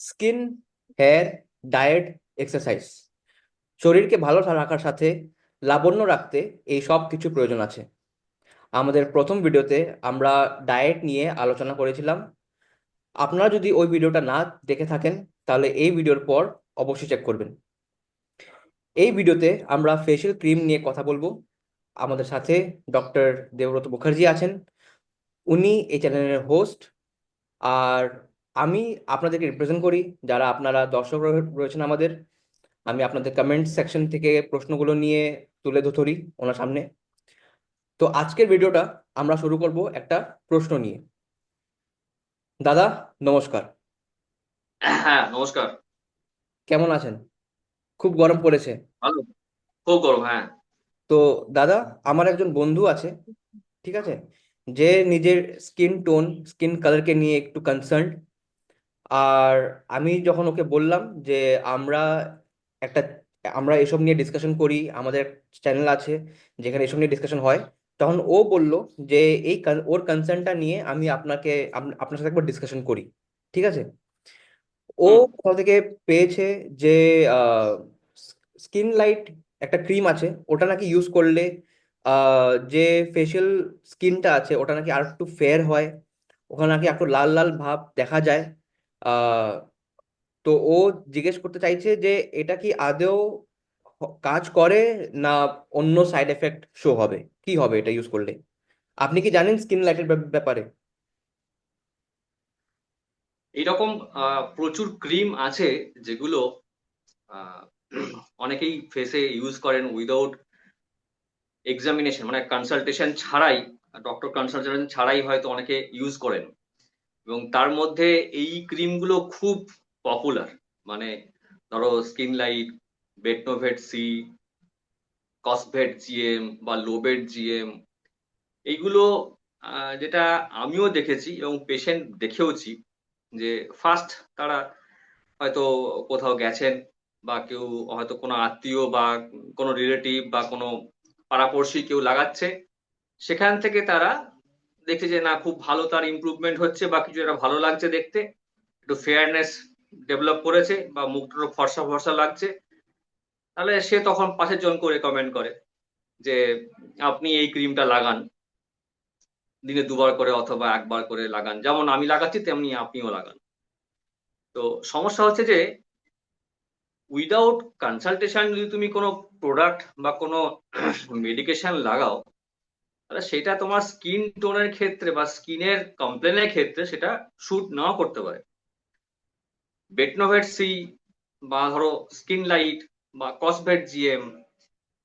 Skin, hair, diet, exercise. শরীরকে ভালো রাখার সাথে লাবণ্য রাখতে এই সব কিছু প্রয়োজন আছে। আমাদের প্রথম ভিডিওতে আমরা ডায়েট নিয়ে আলোচনা করেছিলাম। আপনারা যদি ওই ভিডিওটা না দেখে থাকেন, তাহলে এই ভিডিওর পর অবশ্যই চেক করবেন। এই ভিডিওতে আমরা ফেশিয়াল ক্রিম নিয়ে কথা বলব। আমাদের সাথে ডক্টর দেবব্রত মুখার্জি আছেন। উনি এই চ্যানেলের হোস্ট আর আমি আপনাদেরকে রিপ্রেজেন্ট করি যারা আপনারা দর্শক রয়ে- রয়েছেন আমাদের আমি আপনাদের কমেন্ট সেকশন থেকে প্রশ্নগুলো নিয়ে তুলে ধরি ওনার সামনে। তো আজকের ভিডিওটা আমরা শুরু করব একটা প্রশ্ন নিয়ে। দাদা নমস্কার। হ্যাঁ নমস্কার। কেমন আছেন? খুব গরম পড়েছে। ভালো খুব গরম হ্যাঁ। তো দাদা আমার একজন বন্ধু আছে ঠিক আছে যে নিজের স্কিন টোন স্কিন কালারকে নিয়ে একটু কনসার্ন আর আমি যখন ওকে বললাম যে আমরা একটা আমরা এসব নিয়ে ডিসকাশন করি আমাদের চ্যানেল আছে যেখানে এসব নিয়ে ডিসকাশন হয় তখন ও বলল যে এই ওর কনসার্নটা নিয়ে আমি আপনাকে আপনার সাথে একবার ডিসকাশন করি। ঠিক আছে? ও কোথাও থেকে পেয়েছে যে স্কিন লাইট একটা ক্রিম আছে ওটা নাকি ইউজ করলে যে ফেশিয়াল স্কিনটা আছে ওটা নাকি আর একটু ফেয়ার হয় ওখানে নাকি একটু লাল লাল ভাব দেখা যায় তো ও জিজ্ঞেস করতে চাইছে যে এটা কি আদৌ কাজ করে না অন্য সাইড এফেক্ট শো হবে? কি হবে এটা ইউজ করলে? আপনি কি জানেন স্কিন লাইটের ব্যাপারে? এইরকম আহ, প্রচুর ক্রিম আছে যেগুলো অনেকেই ফেসে ইউজ করেন উইদাউট এক্সামিনেশন মানে কনসালটেশন ছাড়াই ডক্টর কনসালটেশন ছাড়াই হয়তো অনেকে ইউজ করেন। এবং তার মধ্যে এই ক্রিমগুলো খুব পপুলার মানে ধরো skin light Betnovate C Cosvate GM বা লোবেট জিএম এইগুলো যেটা আমিও দেখেছি এবং পেশেন্ট দেখেওছি যে ফার্স্ট তারা হয়তো কোথাও গেছেন বা কেউ হয়তো কোনো আত্মীয় বা কোনো রিলেটিভ বা কোনো পাড়াপড়শি কেউ লাগাচ্ছে, সেখান থেকে তারা দেখছে যে না, খুব ভালো তার ইমপ্রুভমেন্ট হচ্ছে বা কিছু একটা ভালো লাগছে দেখতে। একটু ফেয়ারনেস ডেভেলপ করেছে বা মুখটা ফর্সা ফর্সা লাগছে। তাহলে সে তখন পাশের জনকে রেকমেন্ড করে যে, আপনি এই ক্রিমটা লাগান। দিনে দুবার করে অথবা একবার করে লাগান। যেমন আমি লাগাচ্ছি, তেমনি আপনিও লাগান। তো সমস্যা হচ্ছে যে উইদাউট কনসালটেশন যদি তুমি কোনো প্রোডাক্ট বা কোনো মেডিকেশন লাগাও তাহলে সেটা তোমার স্কিন টোনের ক্ষেত্রে বা স্কিনের কমপ্লেনের ক্ষেত্রে সেটা শুট নাও করতে পারে। বেটনোভেট সি বা ধরো স্কিন লাইট বা কসভেট জিএম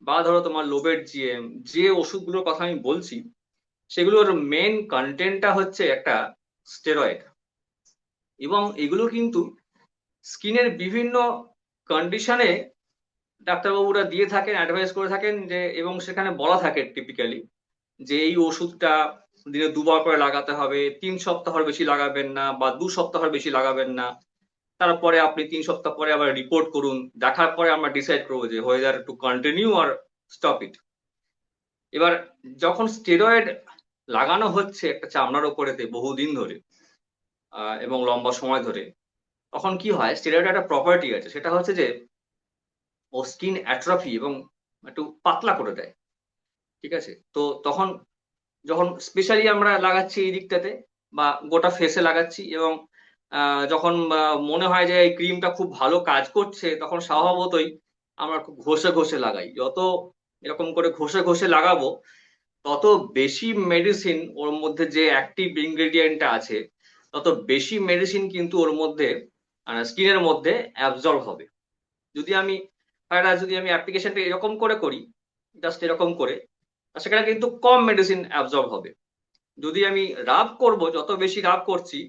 বা ধরো তোমার লোবেট জিএম যে ওষুধগুলোর কথা আমি বলছি, সেগুলোর মেন কন্টেন্টটা হচ্ছে একটা স্টেরয়েড এবং এগুলো কিন্তু স্কিনের বিভিন্ন কন্ডিশনে ডাক্তারবাবুরা দিয়ে থাকেন অ্যাডভাইস করে থাকেন যে এবং সেখানে বলা থাকে টিপিক্যালি যে এই ওষুধটা দিনে দুবার করে লাগাতে হবে, তিন সপ্তাহের বেশি লাগাবেন না বা দু সপ্তাহের বেশি লাগাবেন না, তারপরে আপনি তিন সপ্তাহ পরে আবার রিপোর্ট করুন, দেখার পরে আমরা ডিসাইড করব যে whether to continue R stop it এবার যখন স্টেরয়েড লাগানো হচ্ছে একটা চামড়ার ওপরেতে বহুদিন ধরে এবং লম্বা সময় ধরে, তখন কি হয় স্টেরয়েড একটা প্রপার্টি আছে, সেটা হচ্ছে যে ও স্কিন অ্যাট্রফি এবং একটু পাতলা করে দেয়। ঠিক আছে? তো তখন যখন স্পেশালি আমরা লাগাচ্ছি এই দিকটাতে বা গোটা ফেসে লাগাচ্ছি এবং যখন মনে হয় যে এই ক্রিমটা খুব ভালো কাজ করছে, তখন স্বভাবতই আমরা খুব ঘষে ঘষে লাগাই। যত এরকম করে ঘষে ঘষে লাগাবো, তত বেশি মেডিসিন ওর মধ্যে যে অ্যাক্টিভ ইনগ্রেডিয়েন্টটা আছে, তত বেশি মেডিসিন কিন্তু ওর মধ্যে স্কিনের মধ্যে অ্যাবজর্ব হবে। যদি আমি যদি আমি অ্যাপ্লিকেশনটা এরকম করে করি জাস্ট এরকম করে সেখানে কিন্তু কম মেডিসিন অ্যাবজর্ব হবে। যদি আমি রাব করব, যত বেশি রাব করছি,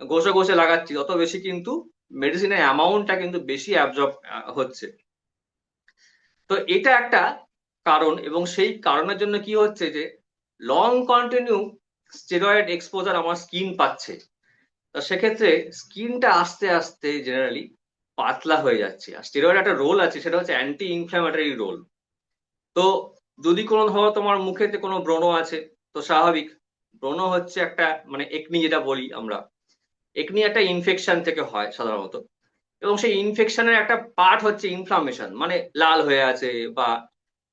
ঘষে ঘষে লাগাচ্ছি, তত বেশি কিন্তু মেডিসিনের অ্যামাউন্টটা কিন্তু বেশি অ্যাবজর্ব হচ্ছে। তো এটা একটা কারণ এবং সেই কারণের জন্য কি হচ্ছে যে লং কন্টিনিউ স্টেরয়েড এক্সপোজার আমার স্কিন পাচ্ছে। তা সেক্ষেত্রে স্কিনটা আস্তে আস্তে জেনারেলি পাতলা হয়ে যাচ্ছে। আর স্টেরয়েড একটা রোল আছে, সেটা হচ্ছে অ্যান্টি ইনফ্ল্যামেটরি রোল তো যদি কোনো ধরো তোমার মুখেতে কোনো ব্রণ আছে? তো স্বাভাবিক। ব্রণ হচ্ছে একটা মানে একনি যেটা বলি আমরা। একনি একটা ইনফেকশন থেকে হয় সাধারণত। এবং সেই ইনফেকশনের একটা পার্ট হচ্ছে ইনফ্লামেশন মানে লাল হয়ে আছে বা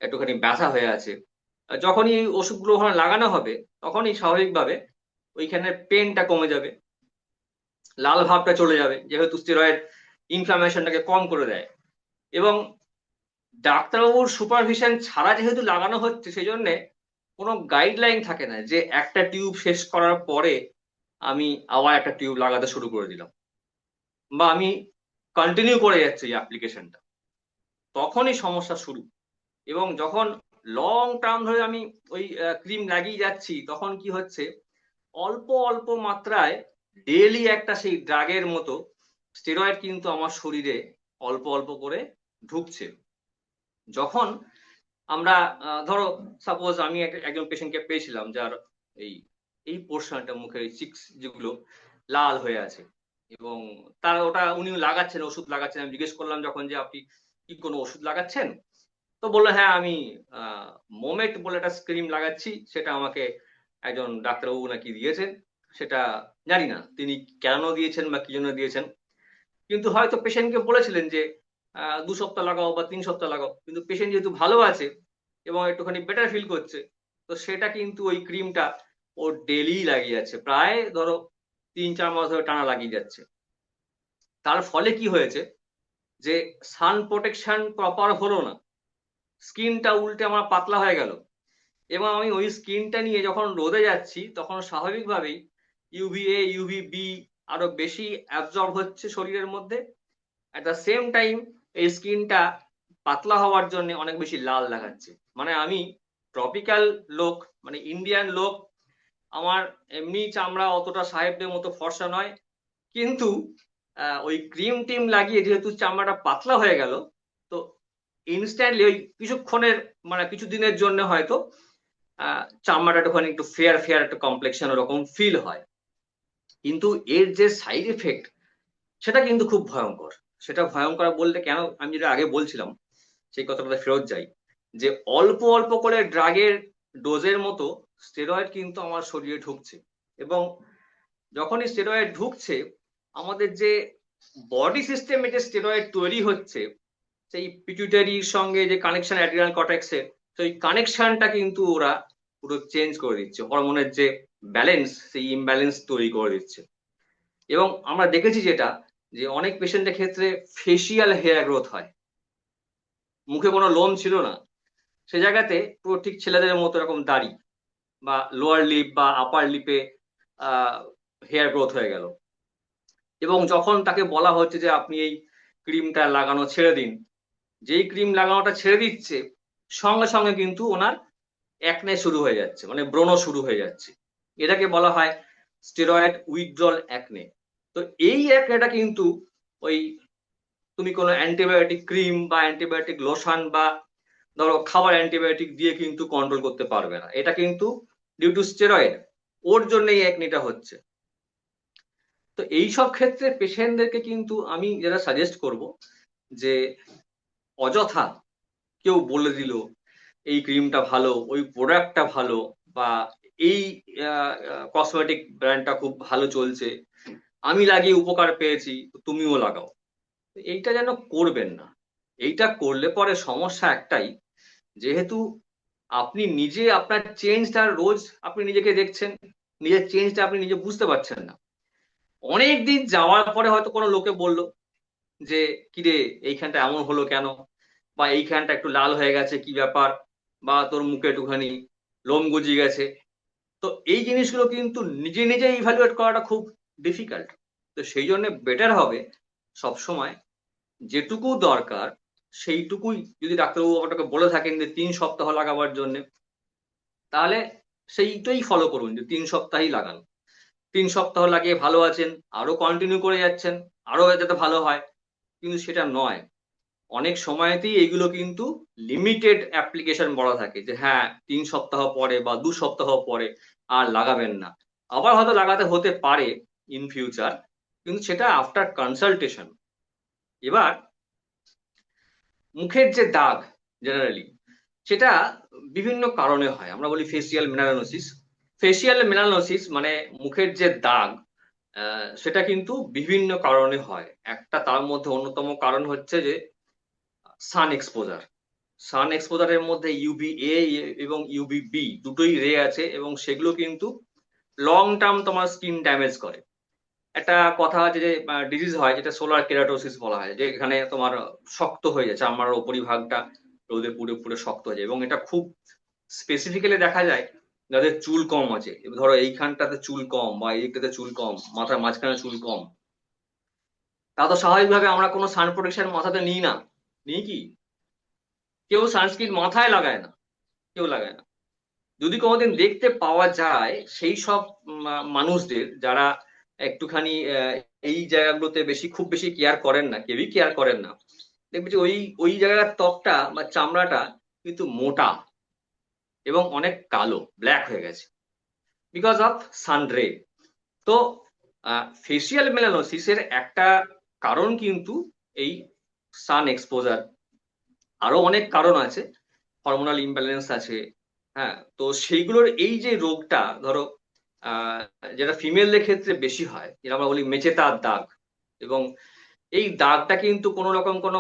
একটুখানি ব্যথা হয়ে আছে। যখনই এই ওষুধগুলো ওখানে লাগানো হবে, তখনই স্বাভাবিকভাবে ওইখানে পেনটা কমে যাবে। লাল ভাবটা চলে যাবে, যেহেতু স্টেরয়েড ইনফ্লামেশনটাকে কম করে দেয়। এবং ডাক্তারবাবুর সুপারভিশন ছাড়া যেহেতু লাগানো হচ্ছে সেই জন্যে কোনো গাইডলাইন থাকে না যে একটা টিউব শেষ করার পরে আমি আবার একটা টিউব লাগাতে শুরু করে দিলাম। বা আমি কন্টিনিউ করে যাচ্ছি অ্যাপ্লিকেশনটা তখনই সমস্যা শুরু। এবং যখন লং টার্ম ধরে আমি ওই ক্রিম লাগিয়ে যাচ্ছি, তখন কি হচ্ছে? অল্প অল্প মাত্রায় ডেলি একটা সেই ড্রাগের মতো স্টেরয়েড কিন্তু আমার শরীরে অল্প অল্প করে ঢুকছে। যখন আমরা ধরো সাপোজ আমি একজন পেশেন্টকে পেয়েছিলাম যার এই এই পোর্শনটা মুখের চিক্স যেগুলো লাল হয়ে আছে এবং তার ওটা উনি লাগাচ্ছেন, ওষুধ লাগাচ্ছেন। আমি জিজ্ঞেস করলাম যখন যে, আপনি কি কোনো ওষুধ লাগাচ্ছেন? তো বলল হ্যাঁ আমি মোমেট বলে একটা স্ক্রিম লাগাচ্ছি। সেটা আমাকে একজন ডাক্তারবাবু নাকি দিয়েছেন। সেটা জানি না, তিনি কেন দিয়েছেন বা কি জন্য দিয়েছেন? কিন্তু হয়তো পেশেন্টকে বলেছিলেন যে দু সপ্তাহ লাগাও বা তিন সপ্তাহ লাগাও। কিন্তু পেশেন্ট যেহেতু ভালো আছে এবং একটুখানি বেটার ফিল করছে, তো সেটা কিন্তু ওই ক্রিমটা ও ডেলি লাগিয়ে যাচ্ছে। প্রায় ধরো তিন, চার মাস ধরে টানা লাগিয়ে যাচ্ছে। তার ফলে কি হয়েছে যে সান প্রোটেকশন প্রপার হলো না। স্কিনটা উল্টে আমার পাতলা হয়ে গেল। এবং আমি ওই স্কিনটা নিয়ে যখন রোদে যাচ্ছি, তখন স্বাভাবিকভাবেই ইউভিএ ইউভি বি আরও বেশি অ্যাবজর্ব হচ্ছে শরীরের মধ্যে। অ্যাট দ্য সেম টাইম এই স্কিনটা পাতলা হওয়ার জন্য অনেক বেশি লাল দেখাচ্ছে। মানে আমি ট্রপিক্যাল লোক মানে ইন্ডিয়ান লোক, আমার এমনি চামড়া অতটা সাহেবদের মতো ফর্সা নয়। কিন্তু ওই ক্রিম টিম লাগিয়ে যেহেতু চামড়াটা পাতলা হয়ে গেল, তো ইনস্ট্যান্টলি ওই কিছুক্ষণের মানে কিছু দিনের জন্য হয়তো চামড়াটা একটুখানি একটু ফেয়ার ফেয়ার একটা কমপ্লেকশন ওরকম ফিল হয়। কিন্তু এর যে সাইড এফেক্ট সেটা কিন্তু খুব ভয়ঙ্কর। সেটা ভয়ঙ্কর বলতে কেন আমি যেটা আগে বলছিলাম, সেই কথাটা ফেরত যাই, যে অল্প অল্প করে ড্রাগের ডোজের মতো স্টেরয়েড কিন্তু আমার শরীরে ঢুকছে এবং যখনই স্টেরয়েড ঢুকছে, আমাদের যে বডি সিস্টেমে যে স্টেরয়েড তৈরি হচ্ছে, সেই পিটুইটারির সঙ্গে যে কানেকশন অ্যাড্রিনাল কটেক্সের সেই কানেকশনটা কিন্তু ওরা পুরো চেঞ্জ করে দিচ্ছে হরমোনের যে ব্যালেন্স সেই ইমব্যালেন্স তৈরি করে দিচ্ছে। এবং আমরা দেখেছি যেটা যে অনেক পেশেন্টের ক্ষেত্রে ফেসিয়াল হেয়ার গ্রোথ হয়। মুখে কোনো লোম ছিল না। সে জায়গাতে পুরো ঠিক ছেলেদের মতো এরকম দাড়ি বা লোয়ার লিপ বা আপার লিপে হেয়ার গ্রোথ হয়ে গেল। এবং যখন তাকে বলা হচ্ছে যে আপনি এই ক্রিমটা লাগানো ছেড়ে দিন, যেই ক্রিম লাগানোটা ছেড়ে দিচ্ছে, সঙ্গে সঙ্গে কিন্তু ওনার একনে শুরু হয়ে যাচ্ছে মানে ব্রণ শুরু হয়ে যাচ্ছে। এটাকে বলা হয় স্টেরয়েড উইথড্রল একনে তো এই একনেটা কিন্তু ওই তুমি কোনো অ্যান্টিবায়োটিক ক্রিম বা অ্যান্টিবায়োটিক লোশন বা ধরো খাবার অ্যান্টিবায়োটিক দিয়ে কিন্তু কন্ট্রোল করতে পারবে না। এটা কিন্তু ডিউ টু স্টেরয়েড ওর জন্য এই একনিটা হচ্ছে। তো এই সব ক্ষেত্রে পেশেন্টদেরকে কিন্তু আমি যেটা সাজেস্ট করব যে অযথা কেউ বলে দিল, এই ক্রিমটা ভালো, ওই প্রোডাক্টটা ভালো বা এই কসমেটিক ব্র্যান্ডটা খুব ভালো চলছে। আমি লাগিয়ে উপকার পেয়েছি তুমিও লাগাও। এইটা যেন করবেন না। এইটা করলে পরে সমস্যা একটাই, যেহেতু আপনি নিজে আপনার চেঞ্জটা রোজ আপনি নিজেকে দেখছেন, নিজের চেঞ্জটা আপনি নিজে বুঝতে পারছেন না। অনেক দিন যাওয়ার পরে হয়তো কোনো লোকে বলল যে, কিরে, এইখানটা এমন হলো কেন? বা এইখানটা একটু লাল হয়ে গেছে, কি ব্যাপার? বা তোর মুখে একটুখানি লোম গজিয়ে গেছে। তো এই জিনিসগুলো কিন্তু নিজে নিজে ইভ্যালুয়েট করাটা খুব ডিফিকাল্ট তো সেই জন্য বেটার হবে সবসময় যেটুকু দরকার, সেইটুকুই যদি ডাক্তারবাবু আপনাকে বলে থাকেন যে তিন সপ্তাহ লাগাবার জন্য, তাহলে সেইটাই ফলো করুন যে তিন সপ্তাহই লাগান। তিন সপ্তাহ লাগিয়ে ভালো আছেন, আরও কন্টিনিউ করে যাচ্ছেন, আরও যাতে ভালো হয়। কিন্তু সেটা নয়। অনেক সময়তেই এগুলো কিন্তু লিমিটেড অ্যাপ্লিকেশন বলা থাকে যে হ্যাঁ তিন সপ্তাহ পরে বা দু সপ্তাহ পরে আর লাগাবেন না। আবার হয়তো লাগাতে হতে পারে ইন ফিউচার কিন্তু সেটা আফটার কনসালটেশন এবার, মুখের যে দাগ জেনারেলি সেটা বিভিন্ন কারণে হয়। আমরা বলি ফেসিয়াল মেনানোসিস ফেসিয়াল মেনানোসিস মানে মুখের যে দাগ সেটা কিন্তু বিভিন্ন কারণে হয়। একটা তার মধ্যে অন্যতম কারণ হচ্ছে যে সান এক্সপোজার সান এক্সপোজারের মধ্যে ইউভি এ এবং ইউভি বি দুটোই রে আছে এবং সেগুলো কিন্তু লং টার্ম তোমার স্কিন ড্যামেজ করে। একটা কথা আছে যে ডিজিজ হয় যেটা সোলার কেরাটোসিস বলা হয়, যে এখানে তোমার শক্ত হয়ে যায় চামড়ার উপরিভাগটা রোদে পুড়ে পুড়ে শক্ত হয়ে যায় এবং এটা খুব স্পেসিফিক্যালি দেখা যায় যাদের চুল কম আছে। ধরো এইখানটাতে চুল কম বা এইটাতে চুল কম, মাথার মাঝখানে চুল কম। তা তো স্বাভাবিকভাবে আমরা কোনো সান প্রোটেকশন মাথাতে নিই না। নিই কি? কেউ সানস্ক্রিন মাথায় লাগায় না, কেউ লাগায় না। যদি কোনোদিন দেখতে পাওয়া যায়, সেই সব মানুষদের যারা একটুখানি এই জায়গাগুলোতে বেশি, খুব বেশি কেয়ার করেন না, কেউই কেয়ার করেন না। দেখবে যে ওই ওই জায়গার ত্বকটা বা চামড়াটা কিন্তু মোটা এবং অনেক কালো ব্ল্যাক হয়ে গেছে বিকজ অফ সানরে তো ফেসিয়াল মেলানোসিসের একটা কারণ কিন্তু এই সান এক্সপোজার আরও অনেক কারণ আছে হরমোনাল ইমব্যালেন্স আছে হ্যাঁ তো সেইগুলোর এই যে রোগটা, ধরো যেটা ফিমেলদের ক্ষেত্রে বেশি হয়, যেটা আমরা বলি মেচেতার দাগ। এবং এই দাগটা কিন্তু কোনো রকম কোনো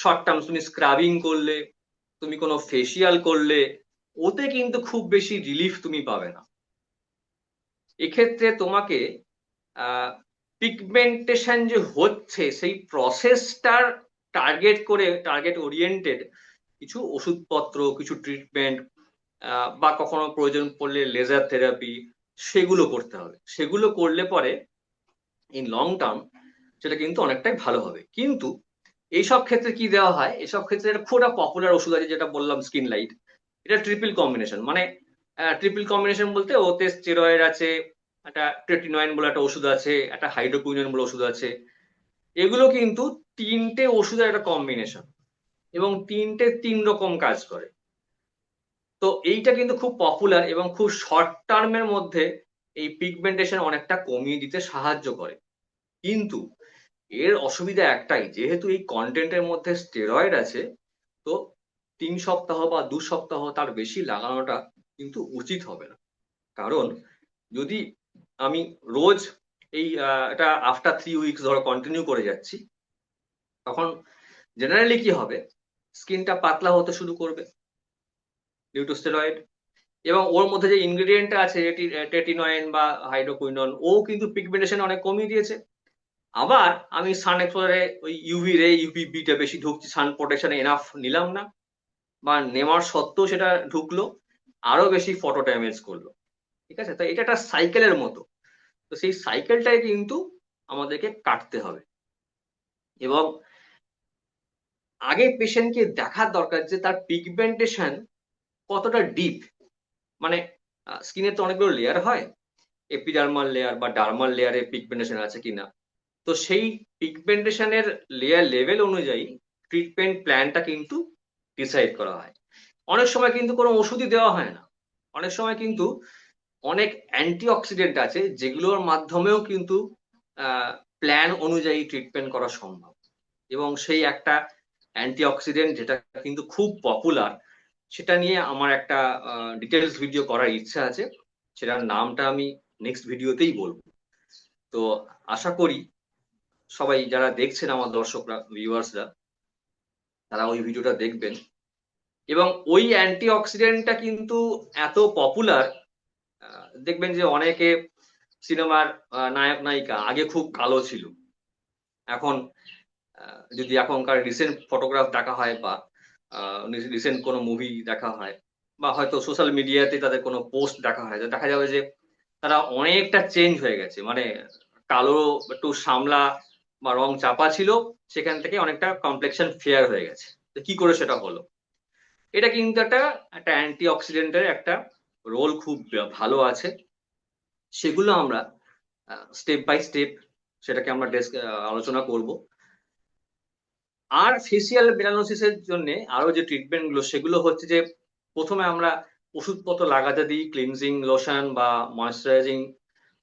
শর্ট টার্ম তুমি স্ক্রাবিং করলে, তুমি কোনো ফেসিয়াল করলে, ওতে কিন্তু খুব বেশি রিলিফ তুমি পাবে না। এক্ষেত্রে তোমাকে পিগমেন্টেশন যে হচ্ছে, সেই প্রসেসটার টার্গেট করে টার্গেট ওরিয়েন্টেড কিছু ওষুধপত্র, কিছু ট্রিটমেন্ট বা কখনো প্রয়োজন পড়লে লেজার থেরাপি সেগুলো করতে হবে। সেগুলো করলে পরে ইন লং টার্ম সেটা কিন্তু অনেকটাই ভালো হবে। কিন্তু এইসব ক্ষেত্রে কি দেওয়া হয়? এসব ক্ষেত্রে একটা খুব একটা পপুলার ওষুধ আছে যেটা বললাম স্কিন লাইট এটা ট্রিপল কম্বিনেশন মানে ট্রিপল কম্বিনেশন বলতে ওতে স্টেরয়েড আছে, একটা ট্রেটিনয়েন বলে একটা ওষুধ আছে, একটা হাইড্রোকুইনন বলে ওষুধ আছে। এগুলো কিন্তু তিনটে ওষুধের একটা কম্বিনেশন এবং তিনটে তিন রকম কাজ করে। তো এইটা কিন্তু খুব পপুলার এবং খুব শর্ট টার্মের মধ্যে এই পিগমেন্টেশন অনেকটা কমিয়ে দিতে সাহায্য করে। কিন্তু এর অসুবিধা একটাই, যেহেতু এই কন্টেন্টের মধ্যে স্টেরয়েড আছে, তো তিন সপ্তাহ বা দু সপ্তাহ তার বেশি লাগানোটা কিন্তু উচিত হবে না। কারণ যদি আমি রোজ এই এটা আফটার থ্রি উইকস ধরো কন্টিনিউ করে যাচ্ছি, তখন জেনারেলি কি হবে? স্কিনটা পাতলা হতে শুরু করবে। ডিউ টু স্টেরয়েড এবং ওর মধ্যে যে ইনগ্রেডিয়েন্টটা আছে টেটিনয়েন বা হাইড্রোকুইনন, ও কিন্তু পিগমেন্টেশন অনেক কমিয়ে দিয়েছে। আবার আমি সান এক্সপোজারে ওই ইউভি রে ইউভি বিটা বেশি ঢুকছি, সান প্রোটেকশন এনাফ নিলাম না। বা নেওয়ার সত্ত্বেও সেটা ঢুকলো আরও বেশি ফটো ড্যামেজ করল। ঠিক আছে? তো এটা একটা সাইকেলের মতো। তো সেই সাইকেলটাই কিন্তু আমাদেরকে কাটতে হবে। এবং আগে পেশেন্টকে দেখার দরকার যে তার পিগমেন্টেশন কতটা ডিপ মানে স্কিনের তো অনেকগুলো লেয়ার হয়। এপিডার্মাল লেয়ার বা ডার্মাল লেয়ারে পিগমেন্টেশন আছে কিনা তো সেই পিগমেন্টেশনের লেয়ার লেভেল অনুযায়ী ট্রিটমেন্ট প্ল্যানটা কিন্তু ডিসাইড করা হয়। অনেক সময় কিন্তু কোনো ওষুধই দেওয়া হয় না। অনেক সময় কিন্তু অনেক অ্যান্টিঅক্সিডেন্ট আছে যেগুলোর মাধ্যমেও কিন্তু প্ল্যান অনুযায়ী ট্রিটমেন্ট করা সম্ভব। এবং সেই একটা অ্যান্টিঅক্সিডেন্ট যেটা কিন্তু খুব পপুলার সেটা নিয়ে আমার একটা ডিটেলস ভিডিও করার ইচ্ছা আছে। সেটার নামটা আমি নেক্সট ভিডিওতেই বলব। তো আশা করি সবাই যারা দেখছেন আমার দর্শকরা ভিউয়ার্সরা তারা ওই ভিডিওটা দেখবেন। এবং ওই অ্যান্টিঅক্সিডেন্টটা কিন্তু এত পপুলার দেখবেন যে অনেকে সিনেমার নায়ক, নায়িকা আগে খুব কালো ছিল। এখন যদি এখনকার রিসেন্ট ফটোগ্রাফ দেখা হয় বা রিসেন্ট কোনো মুভি দেখা হয় বা হয়তো সোশ্যাল মিডিয়াতে তাদের কোনো পোস্ট দেখা হয়। দেখা যাবে যে তারা অনেকটা চেঞ্জ হয়ে গেছে। মানে কালো একটু সামলা বা রং চাপা ছিল, সেখান থেকে অনেকটা কমপ্লেকশন ফেয়ার হয়ে গেছে। তো কি করে সেটা হলো? এটা কিন্তু একটা একটা অ্যান্টি অক্সিডেন্টের একটা রোল খুব ভালো আছে। সেগুলো আমরা স্টেপ বাই স্টেপ সেটাকে আমরা ডেস্ক আলোচনা করব। আর ফেসিয়াল মেলানোসিসের জন্য আরও যে ট্রিটমেন্টগুলো, সেগুলো হচ্ছে যে প্রথমে আমরা ওষুধপত্র লাগাতে দিই ক্লিনজিং লোশন বা ময়শ্চারাইজিং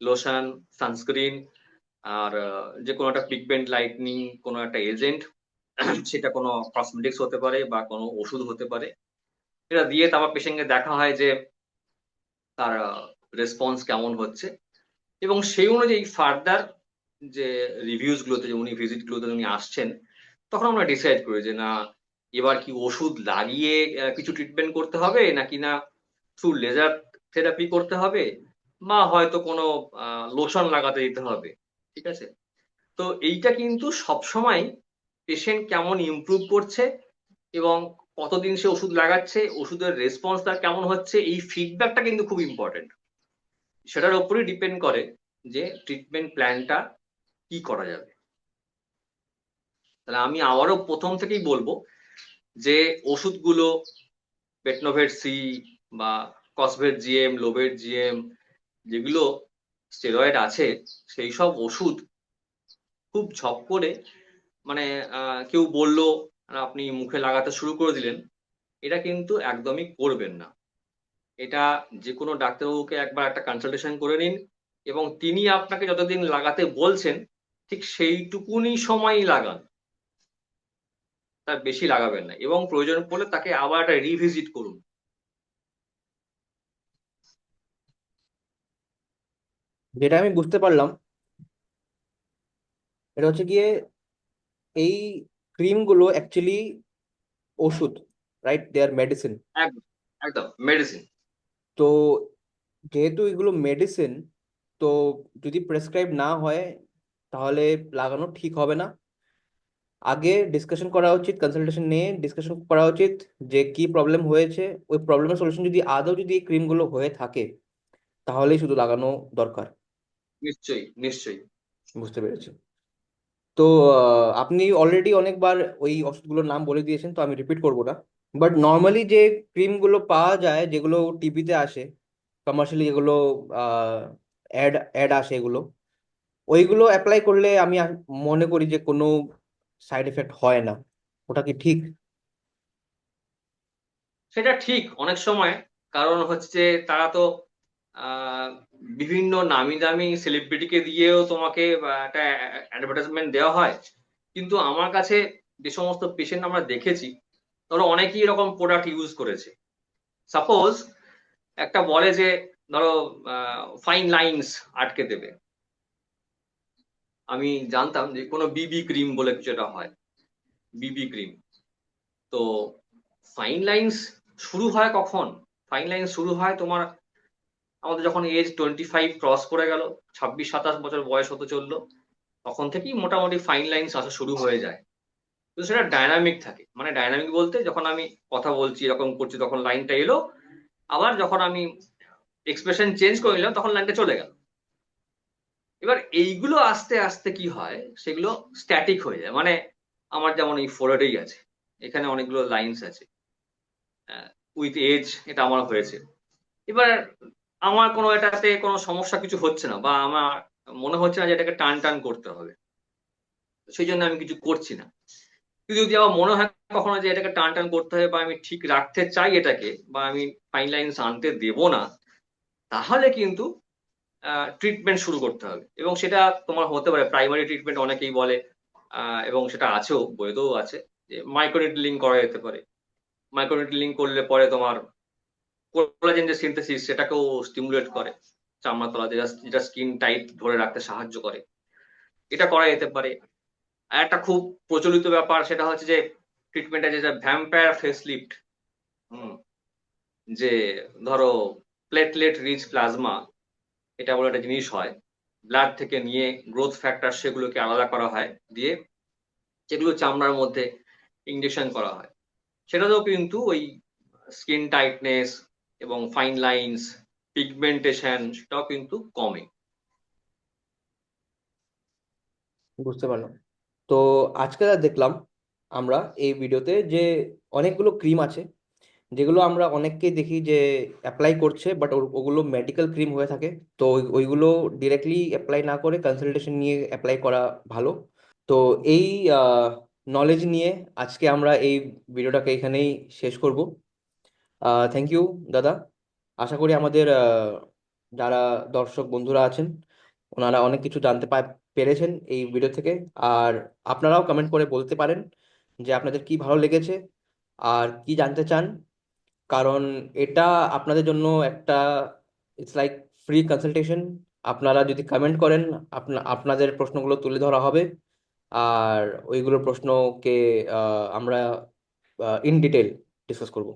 লোশন সানস্ক্রিন আর যে কোনো একটা পিগমেন্ট লাইটনিং কোনো একটা এজেন্ট সেটা কোনো কসমেটিক্স হতে পারে বা কোনো ওষুধ হতে পারে। এটা দিয়ে তারপর পেশেন্টকে দেখা হয় যে তার রেসপন্স কেমন হচ্ছে। এবং সেই অনুযায়ী ফার্দার যে রিভিউজ গুলোতে, যে উনি ভিজিট গুলোতে উনি আসছেন তখন আমরা ডিসাইড করি যে না, এবার কি ওষুধ লাগিয়ে কিছু ট্রিটমেন্ট করতে হবে নাকি না থ্রু লেজার থেরাপি করতে হবে বা হয়তো কোনো লোশন লাগাতে দিতে হবে, ঠিক আছে? তো এইটা কিন্তু সবসময় পেশেন্ট কেমন ইমপ্রুভ করছে এবং কতদিন সে ওষুধ লাগাচ্ছে, ওষুধের রেসপন্স তার কেমন হচ্ছে, এই ফিডব্যাকটা কিন্তু খুব ইম্পর্টেন্ট সেটার উপরই ডিপেন্ড করে যে ট্রিটমেন্ট প্ল্যানটা কি করা যাবে। তাহলে আমি আবারও প্রথম থেকেই বলব যে ওষুধগুলো পেটনোভেট সি বা কসভেট জিএম লোভেট জিএম যেগুলো স্টেরয়েড আছে, সেই সব ওষুধ খুব ঝপ করে মানে কেউ বলল, আপনি মুখে লাগাতে শুরু করে দিলেন, এটা কিন্তু একদমই করবেন না। এটা যে কোনো ডাক্তারবাবুকে একবার একটা কনসালটেশন করে নিন এবং তিনি আপনাকে যতদিন লাগাতে বলছেন, ঠিক সেইটুকুনি সময়ই লাগান। তার বেশি লাগাবেন না। এবং প্রয়োজন পড়লে তাকে আবার একটা রিভিজিট করুন। যেটা আমি বুঝতে পারলাম এটা হচ্ছে গিয়ে এই ক্রিমগুলো অ্যাকচুয়ালি ওষুধ রাইট দে আর মেডিসিন একদম একদম মেডিসিন তো যেহেতু এগুলো মেডিসিন তো যদি প্রেসক্রাইব না হয় তাহলে লাগানো ঠিক হবে না। আগে ডিসকাশন করা উচিত কনসালটেশন নিয়ে ডিসকাশন করা উচিত যে কি প্রবলেম হয়েছে। ওই প্রবলেমের সলিউশন যদি আদৌ যদি এই ক্রিমগুলো হয়ে থাকে তাহলেই শুধু লাগানো দরকার। নিশ্চয়ই নিশ্চয়ই। বুঝতে পেরেছি। তো আপনি অলরেডি অনেকবার ওই ওষুধগুলোর নাম বলে দিয়েছেন তো আমি রিপিট করব না। বাট নর্মালি যে ক্রিমগুলো পাওয়া যায় যেগুলো টিভিতে আসে কমার্শিয়ালি যেগুলো অ্যাড অ্যাড আসে এগুলো ওইগুলো অ্যাপ্লাই করলে আমি মনে করি যে কোনো সাইড এফেক্ট হয় না। ওটা কি ঠিক? সেটা ঠিক অনেক সময়। কারণ হচ্ছে তারা তো বিভিন্ন নামি দামি সেলিব্রিটিকে দিয়েও তোমাকে একটা অ্যাডভার্টাইজমেন্ট দেওয়া হয়। কিন্তু আমার কাছে যে সমস্ত পেশেন্ট আমরা দেখেছি, ধরো অনেকেই এরকম প্রোডাক্ট ইউজ করেছে। সাপোজ একটা বলে যে, ধরো ফাইন লাইন্স আটকে দেবে। আমি জানতাম যে কোনো বিবি ক্রিম বলে একটা হয়। বিবি ক্রিম তো ফাইন লাইন্স শুরু হয় কখন? ফাইন লাইন্স শুরু হয় তোমার আমাদের যখন এজ টোয়েন্টি ফাইভ ক্রস করে গেল, ছাব্বিশ, সাতাশ বছর বয়স হতে চলল, তখন থেকেই মোটামুটি ফাইন লাইন্স আসা শুরু হয়ে যায়। তো সেটা ডায়নামিক থাকে। মানে ডায়নামিক বলতে যখন আমি কথা বলছি, এরকম করছি, তখন লাইনটা এলো। আবার যখন আমি এক্সপ্রেশন চেঞ্জ করে নিলাম, তখন লাইনটা চলে গেল। এবার এইগুলো আস্তে আস্তে কি হয়, সেগুলো স্ট্যাটিক হয়ে যায়। মানে আমার যেমন এই ফোরহেডেই আছে, এখানে অনেকগুলো লাইন্স আছে উইথ এজ এটা আমার হয়েছে। এবার আমার কোনো এটাতে কোনো সমস্যা কিছু হচ্ছে না, বা আমার মনে হচ্ছে না যে এটাকে টান টান করতে হবে। সেই জন্য আমি কিছু করছি না। কিন্তু যদি আমার মনে হয় কখনো যে এটাকে টান টান করতে হবে, বা আমি ঠিক রাখতে চাই এটাকে, বা আমি ফাইন লাইন্স আনতে দেবো না, তাহলে কিন্তু ট্রিটমেন্ট শুরু করতে হবে। এবং সেটা তোমার হতে পারে প্রাইমারি ট্রিটমেন্ট অনেকেই বলে এবং সেটা আছেও, বইতেও আছে, যে মাইক্রোনিডলিং করা যেতে পারে। মাইক্রোনিডলিং করলে পরে তোমার কোলাজেন যে সিনথেসিস সেটাকেও স্টিমুলেট করে। চামড়া তলা যেটা যেটা স্কিন টাইট ধরে রাখতে সাহায্য করে। এটা করা যেতে পারে। আর একটা খুব প্রচলিত ব্যাপার, সেটা হচ্ছে যে ট্রিটমেন্টটা যেটা ভ্যাম্পায়ার ফেসলিফট হুম, যে ধরো প্লেটলেট রিচ প্লাজমা এটা বলে একটা জিনিস হয় ব্লাড থেকে নিয়ে গ্রোথ ফ্যাক্টর সেগুলোকে আলাদা করা হয়, দিয়ে যেগুলো চামড়ার মধ্যে ইঞ্জেকশন করা হয়। সেটাতেও কিন্তু ওই স্কিন টাইটনেস এবং ফাইন লাইন্স পিগমেন্টেশন সেটাও কিন্তু কমে। বুঝতে পারলাম। তো আজকে দেখলাম, আমরা এই ভিডিওতে যে অনেকগুলো ক্রিম আছে যেগুলো আমরা অনেককেই দেখি যে অ্যাপ্লাই করছে বাট ওগুলো মেডিকেল ক্রিম হয়ে থাকে। তো ওইগুলো ডিরেক্টলি অ্যাপ্লাই না করে কনসালটেশন নিয়ে অ্যাপ্লাই করা ভালো। তো এই নলেজ নিয়ে আজকে আমরা এই ভিডিওটাকে এখানেই শেষ করব। থ্যাংক ইউ দাদা। আশা করি আমাদের যারা দর্শক বন্ধুরা আছেন, ওনারা অনেক কিছু জানতে পেরেছেন এই ভিডিও থেকে। আর আপনারাও কমেন্ট করে বলতে পারেন যে আপনাদের কি ভালো লেগেছে, আর কি জানতে চান কারণ এটা আপনাদের জন্য একটা ইটস লাইক ফ্রি কনসালটেশন আপনারা যদি কমেন্ট করেন, আপনা, আপনাদের প্রশ্নগুলো তুলে ধরা হবে। আর ওইগুলো প্রশ্নকে আমরা ইন ডিটেল ডিসকাস করব।